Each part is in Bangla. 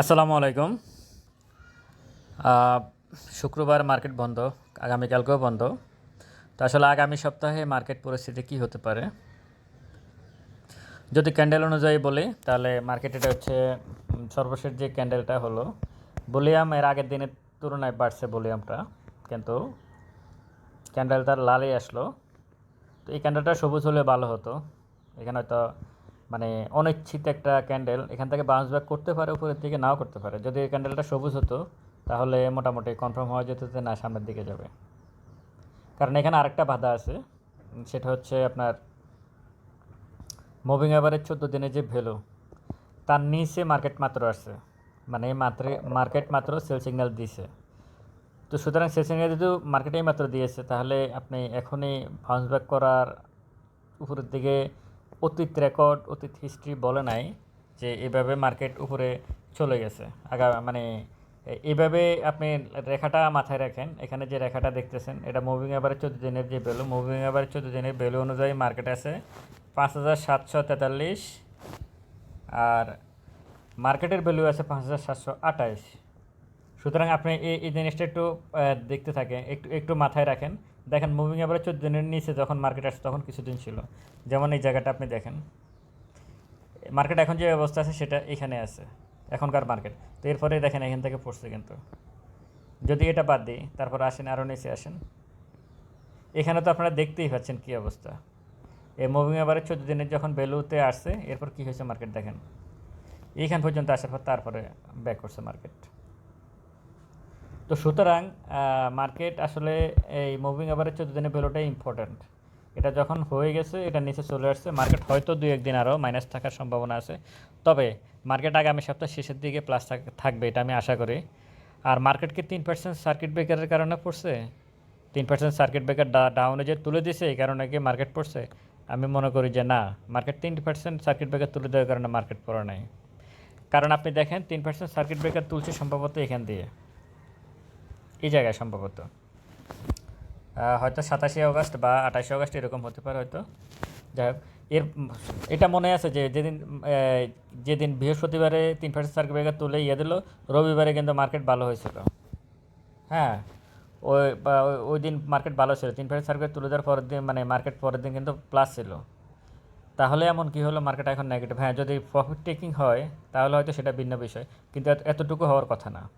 আসসালামু আলাইকুম। শুক্রবার মার্কেট বন্ধ, আগামীকালকেও বন্ধ। তো আসলে আগামী সপ্তাহে মার্কেট পরিস্থিতি কি হতে পারে? যদি ক্যান্ডেল অনুযায়ী বলি, তাহলে মার্কেট এটা হচ্ছে সর্বশেষ যে ক্যান্ডেলটা হলো, বলিয়াম এর আগের দিনের তুলনায় বাড়ছে বলিয়ামটা, কিন্তু ক্যান্ডেলটা লালই আসলো। তো এই ক্যান্ডেলটা সবুজ হলে ভালো হতো। এখানে হয়তো মানে অনিচ্ছিত একটা ক্যান্ডেল এখান থেকে বাউন্স ব্যাক করতে পারে, উপরের দিকে নাও করতে পারে। যদি এই ক্যান্ডেলটা সবুজ হতো, তাহলে মোটামুটি কনফার্ম হওয়া যেত যে না, সামনের দিকে যাবে। কারণ এখানে আরেকটা বাধা আছে, সেটা হচ্ছে আপনার মুভিং অ্যাভারেজ চোদ্দ দিনের যে ভ্যালু, তার নিচে মার্কেট মাত্র আসছে মানে মাত্র মার্কেট মাত্র সেল সিগন্যাল দিছে। তো সুতরাং সেল সিগন্যাল যদি মার্কেটেই মাত্র দিয়েছে, তাহলে আপনি এখনই বাউন্স ব্যাক করার উপরের দিকে অতীত রেকর্ড অতীত হিস্ট্রি বলে নাই যে এভাবে মার্কেট উপরে চলে গেছে। আগা মানে এ- এইভাবে আপনি রেখাটা মাথায় রাখেন, এখানে যে রেখাটা দেখতেছেন, এটা মুভিং অ্যাভারেজ চোদ্দ দিনের যে ভ্যালু মুভিং অ্যাভারেজ চোদ্দ দিনের ভ্যালু অনুযায়ী মার্কেট আছে পাঁচ হাজার সাতশো তেতাল্লিশ আর মার্কেটের ভ্যালু আছে পাঁচ হাজার সাতশো আঠাইশ। সুতরাং আপনি এই জিনিসটা একটু দেখতে থাকেন, একটু একটু মাথায় রাখেন। দেখেন মুভিং অ্যাভারেজ চোদ্দ দিনের নিচে যখন মার্কেট আসছে তখন কিছুদিন ছিল। যেমন এই জায়গাটা আপনি দেখেন। মার্কেট এখন যে অবস্থা আছে সেটা এখানে আছে, এখনকার মার্কেট তো এরপরে দেখেন, এখান থেকে পড়ছে কিন্তু। যদি এটা বাদ দিই, তারপর আসেন আরও নিচে আসেন। এখানে তো আপনারা দেখতেই পাচ্ছেন কী অবস্থা। এই মুভিং অ্যাভারেজ চোদ্দ দিনের যখন ভ্যালুতে আসছে, এরপর কী হয়েছে মার্কেট দেখেন। এইখান পর্যন্ত আসার পর তারপরে ব্যাক করছে মার্কেট তো সুতরাং মার্কেট আসলে এই মুভিং অ্যাভারেজ চোদ্দ দিনের ভ্যালুটাই ইম্পর্ট্যান্ট এটা যখন হয়ে গেছে, এটা নিচে চলে আসছে। মার্কেট হয়তো দুই একদিন আরও মাইনাস থাকার সম্ভাবনা আছে। তবে মার্কেট আগামী সপ্তাহ শেষের দিকে প্লাস থাকবে, এটা আমি আশা করি। আর মার্কেটকে তিন পার্সেন্ট সার্কিট ব্রেকারের কারণে পড়ছে? তিন পার্সেন্ট সার্কিট ব্রেকার ডাউনে যে তুলে দিছে, এই কারণে কি মার্কেট পড়ছে? আমি মনে করি যে না মার্কেট তিন পার্সেন্ট সার্কিট ব্রেকার তুলে দেওয়ার কারণে মার্কেট পড়ে নাই। কারণ আপনি দেখেন, তিন পার্সেন্ট সার্কিট ব্রেকার তুলছে সম্ভবত এখান দিয়ে। এই জায়গায় সম্ভবত। হয়তো সাতাশে আগস্ট বা আঠাশে আগস্ট এরকম হতে পারে হয়তো। যাই হোক, এর এটা মনে আছে যে যেদিন যেদিন বৃহস্পতিবারে তিন পার্সেন্ট সার্কিট ব্রেকার তুলে ইয়ে দিল, রবিবারে কিন্তু মার্কেট ভালো হয়েছিল। হ্যাঁ ওই ওই- দিন মার্কেট ভালো ছিল। তিন পার্সেন্ট সার্কিট তুলে দেওয়ার পরের দিন মানে মার্কেট পরের দিন কিন্তু প্লাস ছিল। তাহলে এমন কি হলো? মার্কেট এখন নেগেটিভ হ্যাঁ যদি প্রফিট টেকিং হয়, তাহলে হয়তো সেটা ভিন্ন বিষয়। কিন্তু এতটুকু হওয়ার কথা না।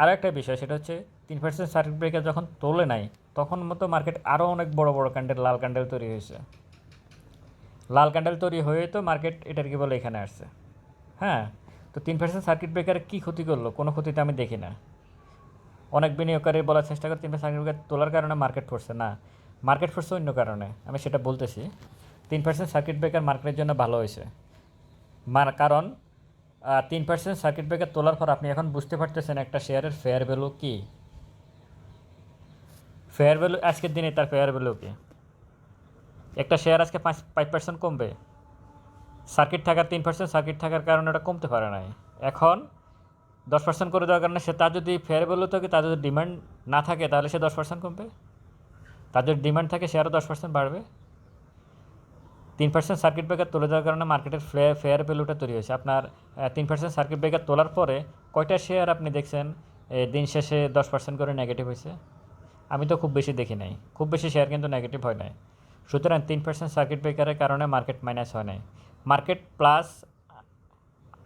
আরও একটা বিষয়, সেটা হচ্ছে তিন পার্সেন্ট সার্কিট ব্রেকার যখন তোলে নাই, তখন মতো মার্কেট আরও অনেক বড় বড় ক্যান্ডেল লাল ক্যান্ডেল তৈরি হয়েছে। লাল ক্যান্ডেল তৈরি হয়ে তো মার্কেট এটার কি বলে এখানে আসছে। হ্যাঁ তো তিন পার্সেন্ট সার্কিট ব্রেকার কী ক্ষতি করল? কোনো ক্ষতিতে আমি দেখি না। অনেক বিনিয়োগকারী বলার চেষ্টা করে তিন পার্সেন্ট সার্কিট ব্রেকার তোলার কারণে মার্কেট পড়ছে। না মার্কেট পড়ছে অন্য কারণে, আমি সেটা বলতেছি। তিন পার্সেন্ট সার্কিট ব্রেকার মার্কেটের জন্য ভালো হয়েছে। কারণ তিন পার্সেন্ট সার্কিট ব্রেকার তোলার পর আপনি এখন বুঝতে পারতেছেন একটা শেয়ারের ফেয়ার ভ্যালু কী? ফেয়ার ভ্যালু আজকের দিনে তার ফেয়ার ভ্যালু কী? একটা শেয়ার আজকে পাঁচ ফাইভ পার্সেন্ট কমবে। সার্কিট থাকার তিন পার্সেন্ট সার্কিট থাকার কারণে ওটা কমতে পারে নাই। এখন দশ পার্সেন্ট করে দেওয়ার কারণে সে তার যদি ফেয়ার ভ্যালু থাকে, তার যদি ডিমান্ড না থাকে, তাহলে সে দশ পার্সেন্ট কমবে। তার যদি ডিমান্ড থাকে সে আরও দশ পার্সেন্ট বাড়বে। তিন পার্সেন্ট সার্কিট ব্রেকার তুলে দেওয়ার কারণে মার্কেটের ফেয়ার ফেয়ার ভ্যালুটা তৈরি হয়েছে। আপনার তিন পার্সেন্ট সার্কিট ব্রেকার তোলার পরে কয়টা শেয়ার আপনি দেখছেন দিন শেষে দশ পার্সেন্ট করে নেগেটিভ হয়েছে? আমি তো খুব বেশি দেখি নাই। খুব বেশি শেয়ার কিন্তু নেগেটিভ হয় নাই। সুতরাং তিন পার্সেন্ট সার্কিট ব্রেকারের কারণে মার্কেট মাইনাস হয় নাই। মার্কেট প্লাস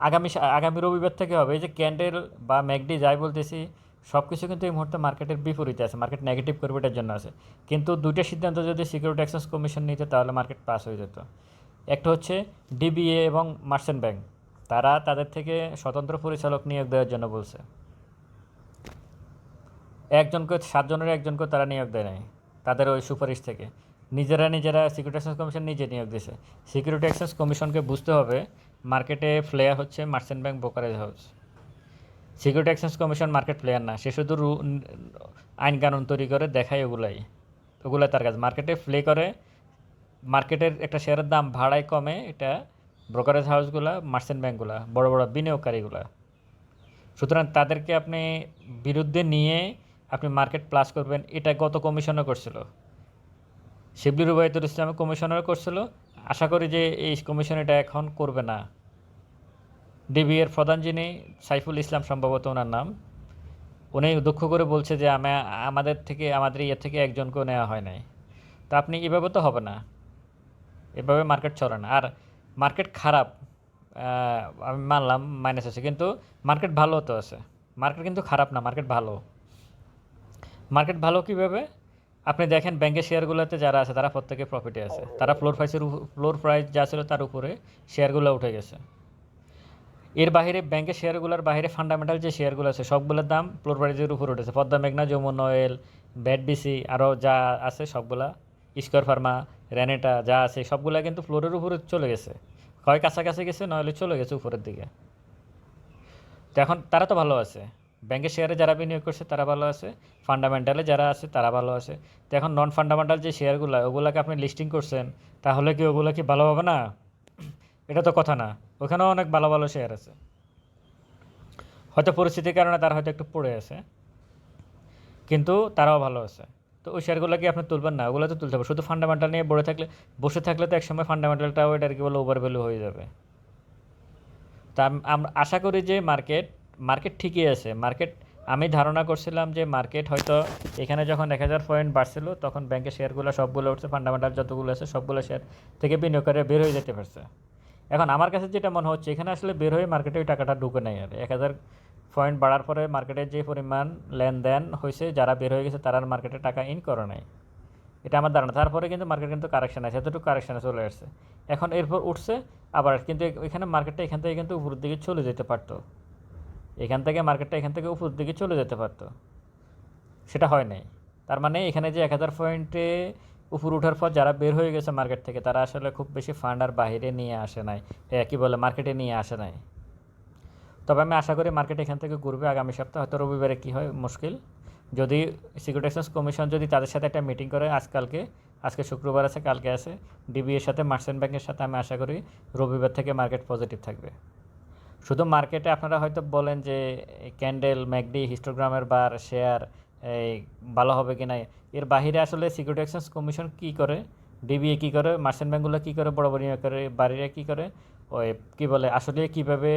আগামী আগামী রবিবার থেকে হবে। এই যে ক্যান্ডেল বা ম্যাকডি যাই বলতেছি সব কিছু কিন্তু এই মুহূর্তে মার্কেটের বিপরীতে আছে মার্কেট নেগেটিভ করবে এটার জন্য আছে। কিন্তু দুইটা সিদ্ধান্ত যদি সিকিউরিটি এক্সচেঞ্জ কমিশন নিতে, তাহলে মার্কেট পাস হয়ে যেত। একটা হচ্ছে ডিবিএ এবং মার্চেন্ট ব্যাংক তারা তাদের থেকে স্বতন্ত্র পরিচালক নিয়োগ দেওয়ার জন্য বলছে। একজনকে, সাতজনের একজনকে তারা নিয়োগ দেয় নাই, তাদের ওই সুপারিশ থেকে। নিজেরা নিজেরা সিকিউরিটি এক্সচেঞ্জ কমিশন নিজে নিয়োগ দিয়েছে। সিকিউরিটি এক্সচেঞ্জ কমিশনকে বুঝতে হবে মার্কেটে প্লেয়ার হচ্ছে merchant bank brokerage house security exchange commission market player না। সে শুধু আইন কানুন তৈরি করে দেখায় ওগুলাই। ওগুলাই তার কাজ। মার্কেটে প্লে করে। মার্কেটের একটা শেয়ারের দাম ভাড়ায় কমে এটা ব্রোকারেজ হাউসগুলা মার্চেন্ট ব্যাঙ্কগুলা বড় বড় বিনিয়োগকারীগুলা। সুতরাং তাদেরকে আপনি বিরুদ্ধে নিয়ে আপনি মার্কেট প্লাস করবেন, এটা গত কমিশনও করছিল। শিবলি রুবাইতুল ইসলামে কমিশনার করছিল। আশা করি যে এই কমিশন এটা এখন করবে না। ডিবি এর প্রধান যিনি, সাইফুল ইসলাম সম্ভবত ওনার নাম, উনি দুঃখ করে বলছে যে আমি, আমাদের থেকে, আমাদের ইয়ে থেকে একজনকেও নেওয়া হয় নাই। তা আপনি এভাবে তো হবে না। এভাবে মার্কেট চলে না। আর মার্কেট খারাপ আমি মানলাম মাইনাস আছে। কিন্তু মার্কেট ভালো তো আছে। মার্কেট কিন্তু খারাপ না, মার্কেট ভালো। মার্কেট ভালো কীভাবে? আপনি দেখেন ব্যাংকের শেয়ারগুলোতে যারা আছে, তারা প্রত্যেকে প্রফিটে আছে। তারা ফ্লোর প্রাইসের ফ্লোর প্রাইস যা ছিল তার উপরে শেয়ারগুলো উঠে গেছে। এর বাইরে ব্যাংকের শেয়ারগুলোর বাইরে ফান্ডামেন্টাল যে শেয়ারগুলো আছে, সবগুলোর দাম ফ্লোর প্রাইসের উপর উঠেছে। পদ্মা মেঘনা, যমুন অয়েল ব্যাট বিসি, আরও যা আছে সবগুলা, স্কোয়ার ফার্মা, রেনেটা যা আছে, সবগুলা কিন্তু ফ্লোরের উপরে চলে গেছে। হয় কাছাকাছি গেছে, নইলে চলে গেছে উপরের দিকে। তো এখন তারা তো ভালো আছে। ব্যাংকের শেয়ারে যারা বিনিয়োগ করছে, তারা ভালো আছে। ফান্ডামেন্টালে যারা আছে, তারা ভালো আছে। তো এখন নন ফান্ডামেন্টাল যে শেয়ারগুলো, ওগুলোকে আপনি লিস্টিং করছেন, তাহলে কি ওগুলো কি ভালো হবে না? এটা তো কথা না। ওখানেও অনেক ভালো ভালো শেয়ার আছে। হয়তো পরিস্থিতির কারণে তারা হয়তো একটু পড়ে আছে। কিন্তু তারাও ভালো আছে। তো ওই শেয়ারগুলো কি আপনি তুলবেন না? ওগুলো তো তুলতে হবে। শুধু ফান্ডামেন্টাল নিয়ে বসে থাকলে বসে থাকলে তো একসময় এটা আর কি বলে ওভার ভ্যালু হয়ে যাবে। তা আমরা আশা করি যে মার্কেট মার্কেট ঠিকই আছে। মার্কেট আমি ধারণা করছিলাম যে মার্কেট হয়তো এখানে যখন এক হাজার পয়েন্ট বাড়ছিল, তখন ব্যাংকের শেয়ারগুলো সবগুলো উঠছে ফান্ডামেন্টাল যতগুলো আছে সবগুলো শেয়ার থেকে বিনিয়োগ করে বের হয়ে যেতে পারছে। এখন আমার কাছে যেটা মনে হচ্ছে, এখানে আসলে বের হয়ে মার্কেটে ওই টাকাটা ঢুকে নেই আর। এক হাজার পয়েন্ট বাড়ার পরে মার্কেটের যে পরিমাণ লেনদেন হয়েছে, যারা বের হয়ে গেছে, তারা আর মার্কেটে টাকা ইন করে নাই। এটা আমার ধারণা। তারপরে কিন্তু মার্কেট কিন্তু কারেকশন আছে, এতটুকু কারেকশানে চলে আসছে। এখন এরপর উঠছে, আবার কিন্তু এখানে মার্কেটটা এখান থেকে কিন্তু উপরের দিকে চলে যেতে পারতো। এখান থেকে মার্কেটটা এখান থেকে উপরের দিকে চলে যেতে পারতো। সেটা হয় নাই। তার মানে এখানে যে এক হাজার পয়েন্টে উপর ওঠার পর যারা বের হয়ে গেছে মার্কেট থেকে, তারা আসলে খুব বেশি ফান্ড আর বাইরে নিয়ে আসে নাই। কি বলে মার্কেটে নিয়ে আসে নাই। তবে আমি আশা করি মার্কেট এখান থেকে ঘুরবে আগামী সপ্তাহে, হয়তো রবিবারে কী হয় মুশকিল। যদি সিকিউরিটি এক্সচেঞ্জ কমিশন যদি তাদের সাথে একটা মিটিং করে আজকালকে আজকে শুক্রবার আছে, কালকে আছে ডিবি এর সাথে মার্চেন্ট ব্যাংকের সাথে আমি আশা করি রবিবার থেকে মার্কেট পজিটিভ থাকবে। শুধু মার্কেটে আপনারা হয়তো বলেন যে ক্যান্ডেল ম্যাকডি হিস্টোগ্রামের বার শেয়ার ভালো হবে কি না এর বাহিরে আসলে সিকিউরিটি এক্সচেঞ্জ কমিশন কী করে? ডিবিএ কী করে? মার্চেন্ট ব্যাঙ্কগুলো কী করে? বড় বড় করে? বাড়িরা কী করে? ওই কী বলে? আসলে কীভাবে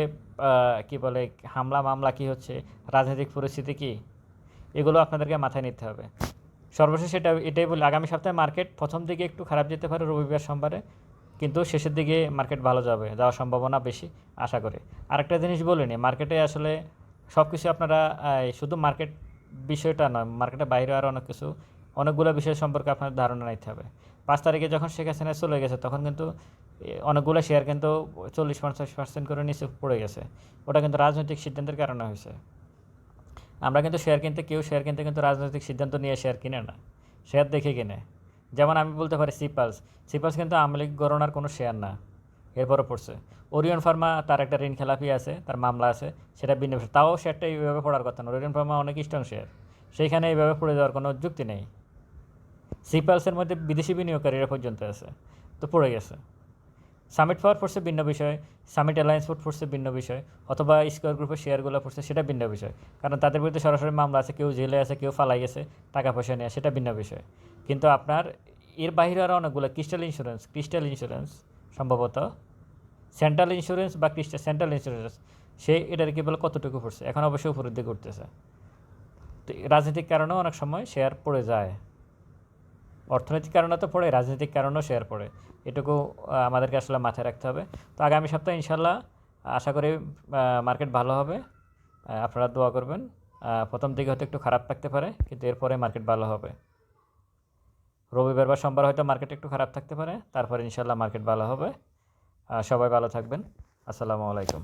কী বলে, হামলা মামলা কী হচ্ছে? রাজনৈতিক পরিস্থিতি কী? এগুলো আপনাদেরকে মাথায় নিতে হবে। সর্বশেষ এটা, এটাই বলি, আগামী সপ্তাহে মার্কেট প্রথম দিকে একটু খারাপ যেতে পারে রবিবার সোমবারে, কিন্তু শেষের দিকে মার্কেট ভালো যাবে, যাওয়ার সম্ভাবনা বেশি, আশা করি। আরেকটা জিনিস বলিনি, মার্কেটে আসলে সব কিছু আপনারা শুধু মার্কেট বিষয়টা নয়, মার্কেটের বাইরে আরও অনেক কিছু। অনেকগুলো বিষয় সম্পর্কে আপনার ধারণা নিতে হবে। পাঁচ তারিখে যখন শেখ হাসিনা চলে গেছে, তখন কিন্তু অনেকগুলো শেয়ার কিন্তু চল্লিশ, পঞ্চাশ পার্সেন্ট করে নিচে পড়ে গেছে। ওটা কিন্তু রাজনৈতিক সিদ্ধান্তের কারণে হয়েছে। আমরা কিন্তু শেয়ার কিনতে, কেউ শেয়ার কিনতে কিন্তু রাজনৈতিক সিদ্ধান্ত নিয়ে শেয়ার কিনে না। শেয়ার দেখে কিনে। যেমন আমি বলতে পারি সিপালস সিপালস কিন্তু আমলিক গণনার কোনো শেয়ার না। এরপরে পড়ছে। ওরিয়ন ফার্মা তার একটা ঋণ খেলাপি আছে, তার মামলা আছে, সেটা বিনিয়োগ তাও শেয়ারটা এইভাবে পড়ার কথা না। ওরিয়ন ফার্মা অনেক স্ট্রং শেয়ার সেইখানে এইভাবে পড়ে যাওয়ার কোনো যুক্তি নেই। সিপালসের মধ্যে বিদেশি বিনিয়োগকারীরা পর্যন্ত আছে, তো পড়ে গেছে। সামিট পাওয়ার পড়ছে ভিন্ন বিষয় সামিট অ্যালায়েন্স ফুড পড়ছে ভিন্ন বিষয়, অথবা স্কোয়ার গ্রুপের শেয়ারগুলো পড়ছে সেটা ভিন্ন বিষয়। কারণ তাদের বিরুদ্ধে সরাসরি মামলা আছে, কেউ জেলে আছে, কেউ ফালাই গেছে, টাকা পয়সা নেওয়া সেটা ভিন্ন বিষয়। কিন্তু আপনার, এর বাইরে আরও অনেকগুলো ক্রিস্টাল ইন্স্যুরেন্স ক্রিস্টাল ইন্স্যুরেন্স সম্ভবত। সেন্ট্রাল ইন্স্যুরেন্স বা ক্রিস্টাল সেন্ট্রাল ইন্স্যুরেন্স সে এটার কি বলে কতটুকু পড়ছে? এখন অবশ্যই উপরের দিকে উঠতেছে। তো রাজনৈতিক কারণেও অনেক সময় শেয়ার পড়ে যায়। অর্থনৈতিক কারণে তো পড়ে, রাজনৈতিক কারণেও শেয়ার পড়ে। এটুকু আমাদেরকে আসলে মাথায় রাখতে হবে। তো আগামী সপ্তাহে ইনশাল্লাহ আশা করি মার্কেট ভালো হবে। আপনারা দোয়া করবেন। প্রথম দিকে হয়তো একটু খারাপ থাকতে পারে, কিন্তু এরপরে মার্কেট ভালো হবে। রবিবার বা সোমবার হয়তো মার্কেট একটু খারাপ থাকতে পারে, তারপরে ইনশাল্লাহ মার্কেট ভালো হবে। সবাই ভালো থাকবেন। আসসালামু আলাইকুম।